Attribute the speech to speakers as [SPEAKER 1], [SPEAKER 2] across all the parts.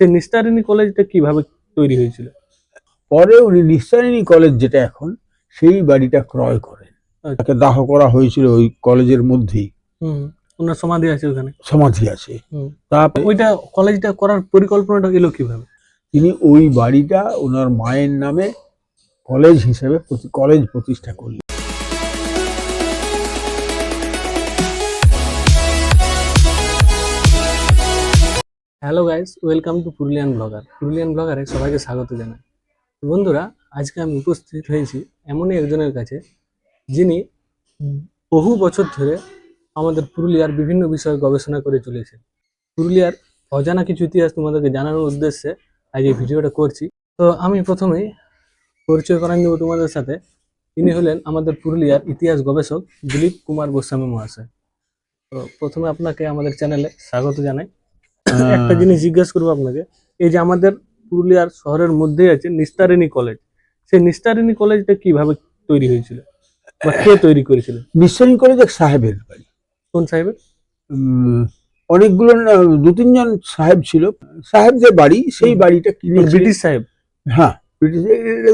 [SPEAKER 1] সেই নিস্তারিণী কলেজটা কীভাবে তৈরি হয়েছিল?
[SPEAKER 2] পরে উনি নিস্তারিণী কলেজ যেটা এখন সেই বাড়িটা ক্রয় করেন।
[SPEAKER 1] আচ্ছা।
[SPEAKER 2] তাকে দাহ করা হয়েছিল ওই কলেজের মধ্যেই।
[SPEAKER 1] হুম ওনার সমাধি আছে ওখানে?
[SPEAKER 2] সমাধি আছে। তারপরে
[SPEAKER 1] ওইটা কলেজটা করার পরিকল্পনাটা এলো কীভাবে?
[SPEAKER 2] তিনি ওই বাড়িটা ওনার মায়ের নামে কলেজ হিসেবে প্রতি- কলেজ প্রতিষ্ঠা করলেন।
[SPEAKER 1] Hello guys welcome to Purulian blogger Purulian ব্লগারে সবাইকে স্বাগত জানাই। বন্ধুরা, আজকে আমি উপস্থিত হয়েছি এমনই একজনের কাছে, যিনি বহু বছর ধরে আমাদের পুরুলিয়ার বিভিন্ন বিষয়ে গবেষণা করে চলেছেন। পুরুলিয়ার অজানা কিছু ইতিহাস তোমাদেরকে জানানোর উদ্দেশ্যে আজ এই ভিডিওটা করছি। তো আমি প্রথমেই পরিচয় করান দেবো তোমাদের সাথে। তিনি হলেন আমাদের পুরুলিয়ার ইতিহাস গবেষক দিলীপ কুমার গোস্বামী মহাশয়। তো প্রথমে আপনাকে আমাদের চ্যানেলে স্বাগত জানাই। একটা জিনিস জিজ্ঞেস করব আপনাকে। এই যে আমাদের পুরুলিয়ার শহরের মধ্যেই আছে নিস্তারিণী কলেজ। সেই নিস্তারিণী কলেজটা কীভাবে তৈরি হয়েছিল? বা কে তৈরি করেছিল?
[SPEAKER 2] নিশ্চয়ই কলেজ এক সাহেবের বাড়ি।
[SPEAKER 1] কোন সাহেবের?
[SPEAKER 2] অনেকগুলো দু তিনজন সাহেব ছিল। সাহেবদের বাড়ি সেই বাড়িটা কিনে
[SPEAKER 1] ব্রিটিশ সাহেব?
[SPEAKER 2] হ্যাঁ ব্রিটিশ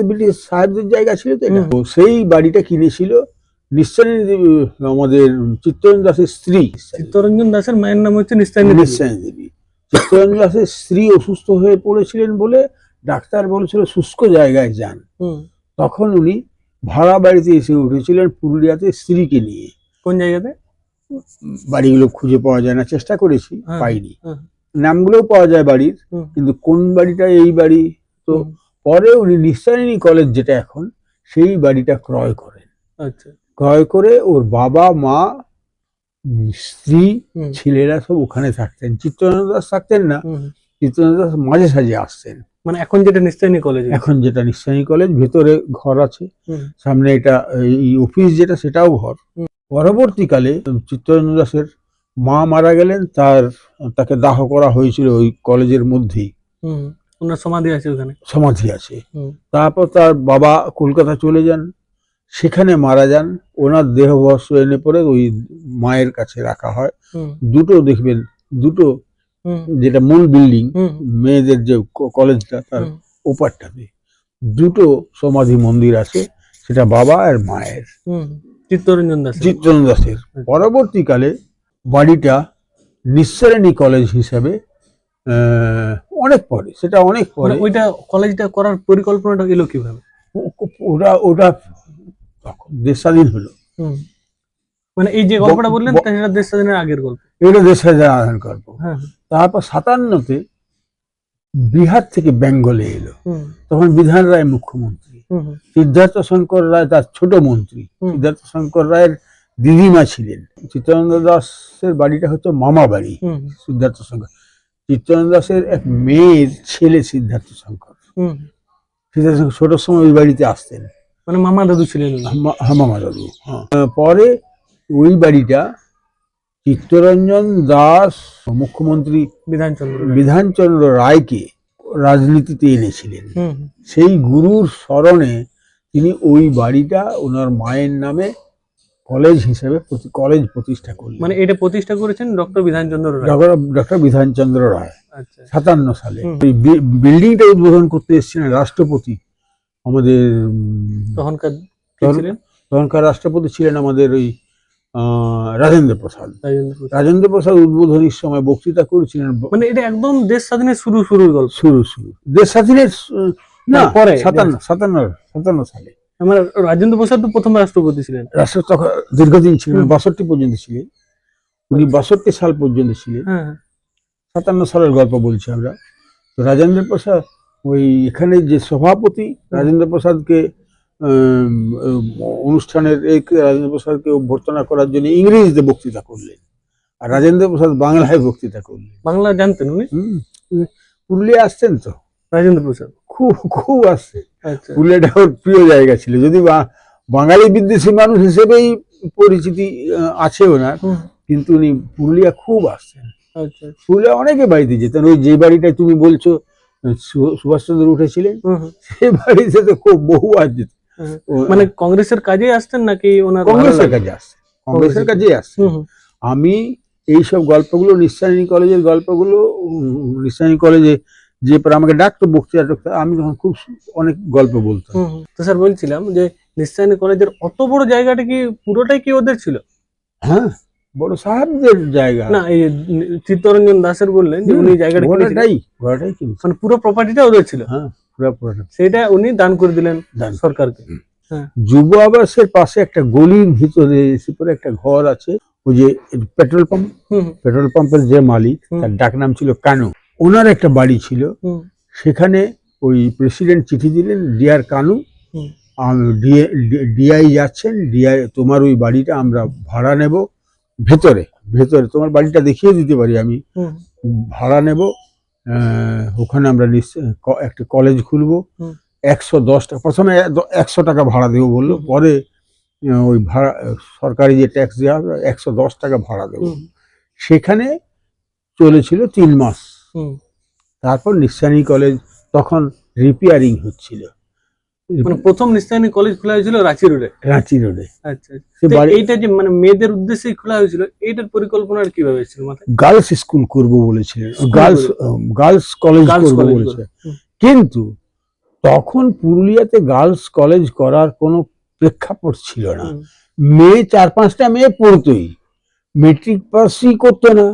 [SPEAKER 2] ব্রিটিশ সাহেবদের জায়গা ছিল তো সেই বাড়িটা কিনেছিল নিশ্চয়ই দেবী, আমাদের চিত্তরঞ্জন দাসের স্ত্রী।
[SPEAKER 1] চিত্তরঞ্জন দাসের মায়ের নাম হচ্ছে নিস্তারিণী দেবী।
[SPEAKER 2] দেবী। চিত্তরঞ্জন দাসের স্ত্রী অসুস্থ হয়ে পড়েছিলেন বলে ডাক্তার বলেছিল শুষ্ক জায়গায় যান। তখন উনি ভাড়া বাড়িতে এসে উঠেছিলেন পুরুলিয়াতে স্ত্রীকে নিয়ে।
[SPEAKER 1] কোন জায়গাতে?
[SPEAKER 2] বাড়িগুলো খুঁজে পাওয়া যায় না চেষ্টা করেছি
[SPEAKER 1] হ্যাঁ,
[SPEAKER 2] পাইনি।
[SPEAKER 1] হ্যাঁ।
[SPEAKER 2] নামগুলোও পাওয়া যায় বাড়ির কিন্তু কোন বাড়িটা এই বাড়ি? তো পরে উনি নিস্তারিণী কলেজ যেটা এখন সেই বাড়িটা ক্রয় করেন।
[SPEAKER 1] আচ্ছা।
[SPEAKER 2] ক্রয় করে ওর বাবা মা স্ত্রী ছেলেরা সব ওখানে থাকতেন। চিত্তরঞ্জন দাস থাকতেন না। চিত্তরঞ্জন দাস মাঝে সাঝে আসতেন।
[SPEAKER 1] মানে এখন যেটা নিস্তারিণী কলেজ
[SPEAKER 2] এখন যেটা নিশ্চয়ই কলেজ ভেতরে ঘর আছে। সামনে এটা এই অফিস যেটা সেটাও ঘর। পরবর্তীকালে চিত্তরঞ্জন দাসের মা মারা গেলেন তার তাকে দাহ করা হয়েছিল ওই কলেজের মধ্যেই।
[SPEAKER 1] ওনার সমাধি আছে ওখানে?
[SPEAKER 2] সমাধি আছে। তারপর তার বাবা কলকাতা চলে যান। সেখানে মারা যান। ওনার দেহবস্ত্র এনে পরে ওই মায়ের কাছে রাখা হয়। দুটো দেখবেন দুটো যেটা মূল বিল্ডিং মেয়েদের যে কলেজটা তার ওপারটাতে। দুটো সমাধি মন্দির আছে সেটা বাবা আর মায়ের।
[SPEAKER 1] চিত্তরঞ্জন দাস
[SPEAKER 2] চিত্তরঞ্জন দাসের। পরবর্তীকালে বাড়িটা নিঃসারিণী কলেজ হিসাবে অনেক পরে সেটা অনেক পরে।
[SPEAKER 1] মানে ওইটা কলেজটা করার পরিকল্পনাটা এলো কীভাবে?
[SPEAKER 2] ওটা ওটা তখন দেশ স্বাধীন হলো
[SPEAKER 1] মানে এই যে গল্পটা বললেন সেটা দেশ স্বাধীনের আগের গল্প।
[SPEAKER 2] এটা দেশ স্বাধীন আধান গল্প।
[SPEAKER 1] হ্যাঁ
[SPEAKER 2] তারপর সাতান্নতে বিহার থেকে বেঙ্গলে এলো। তখন বিধান রায় মুখ্যমন্ত্রী। সিদ্ধার্থ শঙ্কর রায় তার ছোট মন্ত্রী। সিদ্ধার্থ শঙ্কর রায়ের দিদিমা ছিলেন। চিত্তরঞ্জন দাসের বাড়িটা হচ্ছে মামা বাড়ি সিদ্ধার্থ শঙ্কর। চিত্তরঞ্জন দাসের এক মেয়ের ছেলে সিদ্ধার্থ শঙ্কর। সিদ্ধার্থ শঙ্কর ছোট সময় ওই বাড়িতে আসতেন।
[SPEAKER 1] মানে মামা দাদু ছিলেন উনি।
[SPEAKER 2] হামা- হামামা দাদু। হ্যাঁ। পরে ওই বাড়িটা চিত্তরঞ্জন দাস মুখ্যমন্ত্রী
[SPEAKER 1] বিধানচন্দ্র
[SPEAKER 2] বিধানচন্দ্র রায়কে রাজনীতিতে এনেছিলেন। সেই গুরুর স্মরণে তিনি ওই বাড়িটা ওনার মায়ের নামে কলেজ হিসেবে কলেজ প্রতিষ্ঠা করলেন।
[SPEAKER 1] মানে এটা প্রতিষ্ঠা করেছেন ডক্টর বিধানচন্দ্র রায়?
[SPEAKER 2] ডক্টর বিধানচন্দ্র রায়
[SPEAKER 1] আচ্ছা।
[SPEAKER 2] সাতান্ন সালে। বিল্ডিংটা উদ্বোধন করতে এসেছিলেন রাষ্ট্রপতি আমাদের
[SPEAKER 1] তখনকার
[SPEAKER 2] তখনকার রাষ্ট্রপতি ছিলেন আমাদের ওই রাজেন্দ্র প্রসাদ।
[SPEAKER 1] রাজেন্দ্র প্রসাদ।
[SPEAKER 2] উদ্বোধনীর সময় বক্তৃতা করেছিলেন
[SPEAKER 1] মানে এটা একদম দেশ স্বাধীনের শুরু শুরুর গল্প।
[SPEAKER 2] শুরু শুরু। দেশ স্বাধীনের না
[SPEAKER 1] পরে।
[SPEAKER 2] সাতান্ন সাতান্ন সাতান্ন সালে।
[SPEAKER 1] আমার রাজেন্দ্র প্রসাদ তো প্রথম রাষ্ট্রপতি ছিলেন।
[SPEAKER 2] রাষ্ট্র তখন দীর্ঘদিন ছিলেন বাষট্টি পর্যন্ত ছিলেন। উনি বাষট্টি সাল পর্যন্ত ছিলেন।
[SPEAKER 1] হ্যাঁ।
[SPEAKER 2] সাতান্ন সালের গল্প বলছি আমরা। তো রাজেন্দ্র প্রসাদ ওই এখানে যে সভাপতি রাজেন্দ্র প্রসাদকে অনুষ্ঠানের রাজেন্দ্র প্রসাদকে অভ্যর্থনা করার জন্য ইংরেজিতে বক্তৃতা করলেন। আর রাজেন্দ্র প্রসাদ বাংলায় বক্তৃতা করলেন।
[SPEAKER 1] বাংলা জানতেন উনি?
[SPEAKER 2] পুরুলিয়া আসছেন তো?
[SPEAKER 1] রাজেন্দ্র প্রসাদ।
[SPEAKER 2] খুব খুব আসছে।
[SPEAKER 1] আচ্ছা।
[SPEAKER 2] পুরুলিয়াটা ওর প্রিয় জায়গা ছিল। যদি বা- বাঙালি বিদ্বেষী মানুষ হিসেবেই পরিচিতি আছে ওনার কিন্তু উনি পুরুলিয়া খুব আসছেন।
[SPEAKER 1] আচ্ছা।
[SPEAKER 2] পুরুলিয়া অনেকে বাড়িতে যেতেন। ওই যে বাড়িটায় তুমি বলছো সুভাষচন্দ্র উঠেছিলেন। সেই বাড়িতে তো খুব বহু। ও-
[SPEAKER 1] মানে কংগ্রেসের কাজে আসতেন নাকি ওনার
[SPEAKER 2] কংগ্রেসের কাজে আসছে কংগ্রেসের
[SPEAKER 1] হুম, হুম,
[SPEAKER 2] আমি এইসব গল্পগুলো নিশ্চানী কলেজের গল্পগুলো উম, কলেজে যে পরে আমাকে ডাকতো বক্তৃতা টক্তৃতা, আমি তখন খুব অনেক গল্প বলতাম।
[SPEAKER 1] তো স্যার বলছিলাম যে নিশ্চয়ই কলেজের অত বড় জায়গাটা কি পুরোটাই কি ওদের ছিল?
[SPEAKER 2] হ্যাঁ। বড় সাহায্যের জায়গা।
[SPEAKER 1] না এই চিত্তরঞ্জন দাসের বললেন যে উনি জায়গাটা
[SPEAKER 2] গোটাটাই গোটাটাই কিনেছে।
[SPEAKER 1] মানে পুরো প্রপার্টিটা ওদের ছিল।
[SPEAKER 2] হ্যাঁ পুরো পুরোটা
[SPEAKER 1] সেটা উনি দান করে দিলেন সরকারকে।
[SPEAKER 2] যুব আবাসের পাশে একটা গলির ভিতরে এসে পরে একটা ঘর আছে। ওই যে পেট্রোল পাম্প। পেট্রোল পাম্পের যে মালিক তার ডাক নাম ছিল কানু। ওনার একটা বাড়ি ছিল। সেখানে ওই প্রেসিডেন্ট চিঠি দিলেন ডিয়ার কানু। ডিআই যাচ্ছেন। ডিআই তোমার ওই বাড়িটা আমরা ভাড়া নেব। ভেতরে ভেতরে তোমার বাড়িটা দেখিয়ে দিতে পারি আমি। ভাড়া নেব ওখানে আমরা একটা কলেজ খুলবো। একশো দশ টাকা প্রথমে একশো টাকা ভাড়া দেবো বলল পরে ওই ভাড়া সরকারি যে ট্যাক্স দেওয়া হবে একশো দশ টাকা ভাড়া দেবো। সেখানে চলেছিল তিন মাস। তারপর নিঃসানী কলেজ তখন রিপেয়ারিং হচ্ছিল।
[SPEAKER 1] মানে প্রথম নিশ্চয়ই কলেজ খোলা হয়েছিল রাঁচি রোডে
[SPEAKER 2] রাঁচি রোডে
[SPEAKER 1] আচ্ছা আচ্ছা। এইটা যে মানে মেয়েদের উদ্দেশ্যে খোলা হয়েছিল এইটার পরিকল্পনা কীভাবে ছিল
[SPEAKER 2] গার্লস স্কুল করব বলেছিলেন গার্লস গার্লস কলেজ করব বলেছে। কিন্তু তখন পুরুলিয়াতে গার্লস কলেজ করার কোনো প্রেক্ষাপট ছিল না। মেয়ে চার পাঁচটা মেয়ে পড়তোই। মেট্রিক পাসই করতো না।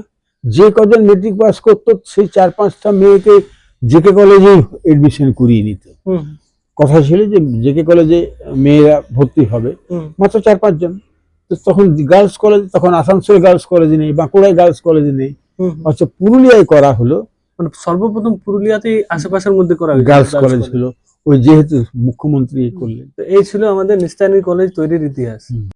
[SPEAKER 2] যে কজন মেট্রিক পাস করতো সেই চার পাঁচটা মেয়েকে জেকে কলেজে এডমিশন করিয়ে নিত। কথা ছিল যে জেকে কলেজে মেয়েরা ভর্তি হবে। মাত্র চার পাঁচজন তো তখন গার্লস কলেজ তখন আসানসোল গার্লস কলেজ নেই বাঁকুড়ায় গার্লস কলেজ নেই। আচ্ছা পুরুলিয়ায় করা হলো।
[SPEAKER 1] মানে সর্বপ্রথম পুরুলিয়াতে আশেপাশের মধ্যে করা
[SPEAKER 2] গার্লস কলেজ। হলো। ওই যেহেতু মুখ্যমন্ত্রী করলেন।
[SPEAKER 1] তো এই ছিল আমাদের নিস্তানি কলেজ তৈরির ইতিহাস।